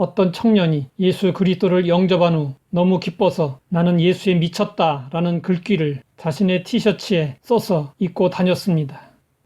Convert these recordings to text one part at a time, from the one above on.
어떤 청년이 예수 그리스도를 영접한 후 너무 기뻐서 나는 예수에 미쳤다 라는 글귀를 자신의 티셔츠에 써서 입고 다녔습니다.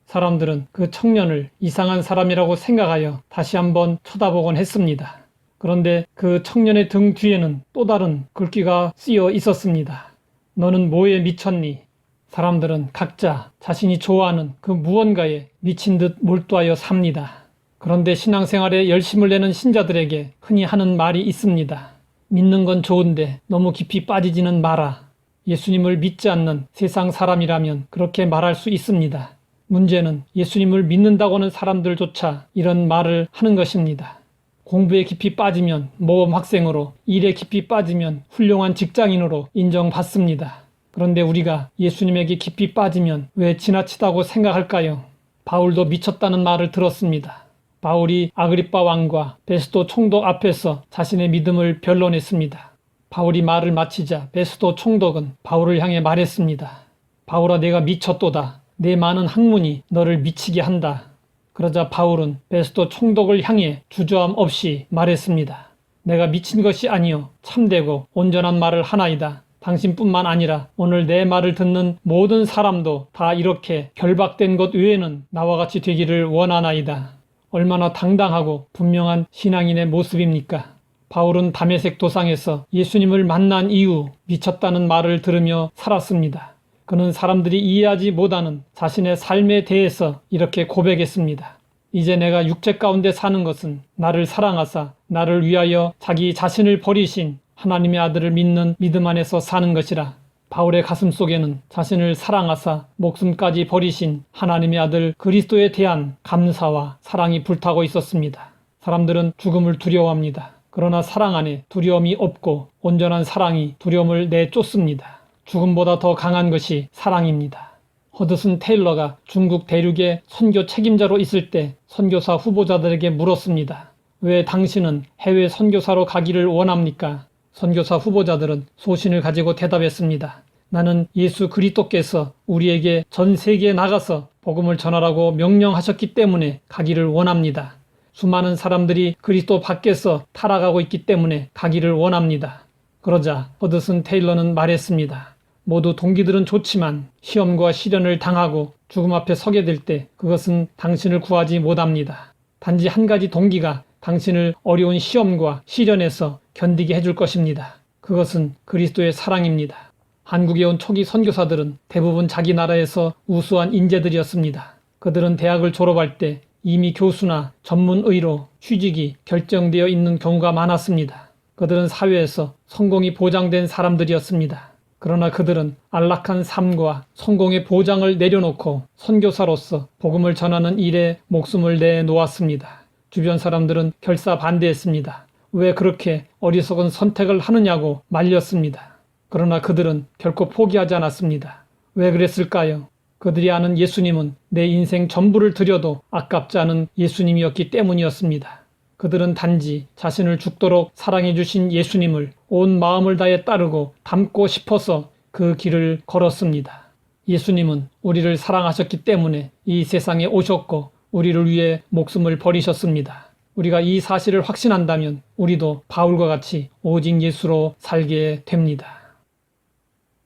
사람들은 그 청년을 이상한 사람이라고 생각하여 다시 한번 쳐다보곤 했습니다. 그런데 그 청년의 등 뒤에는 또 다른 글귀가 쓰여 있었습니다. 너는 뭐에 미쳤니? 사람들은 각자 자신이 좋아하는 그 무언가에 미친 듯 몰두하여 삽니다. 그런데 신앙생활에 열심을 내는 신자들에게 흔히 하는 말이 있습니다. 믿는 건 좋은데 너무 깊이 빠지지는 마라. 예수님을 믿지 않는 세상 사람이라면 그렇게 말할 수 있습니다. 문제는 예수님을 믿는다고 하는 사람들조차 이런 말을 하는 것입니다. 공부에 깊이 빠지면 모범 학생으로, 일에 깊이 빠지면 훌륭한 직장인으로 인정받습니다. 그런데 우리가 예수님에게 깊이 빠지면 왜 지나치다고 생각할까요? 바울도 미쳤다는 말을 들었습니다. 바울이 아그리빠 왕과 베스도 총독 앞에서 자신의 믿음을 변론했습니다. 바울이 말을 마치자 베스도 총독은 바울을 향해 말했습니다. 바울아 내가 미쳤도다. 내 많은 학문이 너를 미치게 한다. 그러자 바울은 베스도 총독을 향해 주저함 없이 말했습니다. 내가 미친 것이 아니요 참되고 온전한 말을 하나이다. 당신뿐만 아니라 오늘 내 말을 듣는 모든 사람도 다 이렇게 결박된 것 외에는 나와 같이 되기를 원하나이다. 얼마나 당당하고 분명한 신앙인의 모습입니까? 바울은 담에색 도상에서 예수님을 만난 이후 미쳤다는 말을 들으며 살았습니다. 그는 사람들이 이해하지 못하는 자신의 삶에 대해서 이렇게 고백했습니다. 이제 내가 육체 가운데 사는 것은 나를 사랑하사 나를 위하여 자기 자신을 버리신 하나님의 아들을 믿는 믿음 안에서 사는 것이라. 바울의 가슴 속에는 자신을 사랑하사 목숨까지 버리신 하나님의 아들 그리스도에 대한 감사와 사랑이 불타고 있었습니다. 사람들은 죽음을 두려워합니다. 그러나 사랑 안에 두려움이 없고 온전한 사랑이 두려움을 내쫓습니다. 죽음보다 더 강한 것이 사랑입니다. 허드슨 테일러가 중국 대륙의 선교 책임자로 있을 때 선교사 후보자들에게 물었습니다. 왜 당신은 해외 선교사로 가기를 원합니까? 선교사 후보자들은 소신을 가지고 대답했습니다. 나는 예수 그리스도께서 우리에게 전 세계에 나가서 복음을 전하라고 명령하셨기 때문에 가기를 원합니다. 수많은 사람들이 그리스도 밖에서 타락하고 있기 때문에 가기를 원합니다. 그러자 허드슨 테일러는 말했습니다. 모두 동기들은 좋지만 시험과 시련을 당하고 죽음 앞에 서게 될 때 그것은 당신을 구하지 못합니다. 단지 한 가지 동기가 당신을 어려운 시험과 시련에서 견디게 해줄 것입니다. 그것은 그리스도의 사랑입니다. 한국에 온 초기 선교사들은 대부분 자기 나라에서 우수한 인재들이었습니다. 그들은 대학을 졸업할 때 이미 교수나 전문의로 취직이 결정되어 있는 경우가 많았습니다. 그들은 사회에서 성공이 보장된 사람들이었습니다. 그러나 그들은 안락한 삶과 성공의 보장을 내려놓고 선교사로서 복음을 전하는 일에 목숨을 내놓았습니다. 주변 사람들은 결사 반대했습니다. 왜 그렇게 어리석은 선택을 하느냐고 말렸습니다. 그러나 그들은 결코 포기하지 않았습니다. 왜 그랬을까요? 그들이 아는 예수님은 내 인생 전부를 들여도 아깝지 않은 예수님이었기 때문이었습니다. 그들은 단지 자신을 죽도록 사랑해 주신 예수님을 온 마음을 다해 따르고 닮고 싶어서 그 길을 걸었습니다. 예수님은 우리를 사랑하셨기 때문에 이 세상에 오셨고 우리를 위해 목숨을 버리셨습니다. 우리가 이 사실을 확신한다면 우리도 바울과 같이 오직 예수로 살게 됩니다.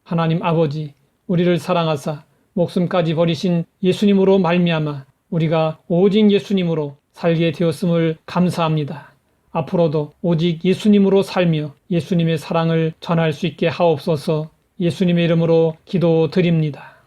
하나님 아버지, 우리를 사랑하사 목숨까지 버리신 예수님으로 말미암아 우리가 오직 예수님으로 살게 되었음을 감사합니다. 앞으로도 오직 예수님으로 살며 예수님의 사랑을 전할 수 있게 하옵소서 예수님의 이름으로 기도드립니다.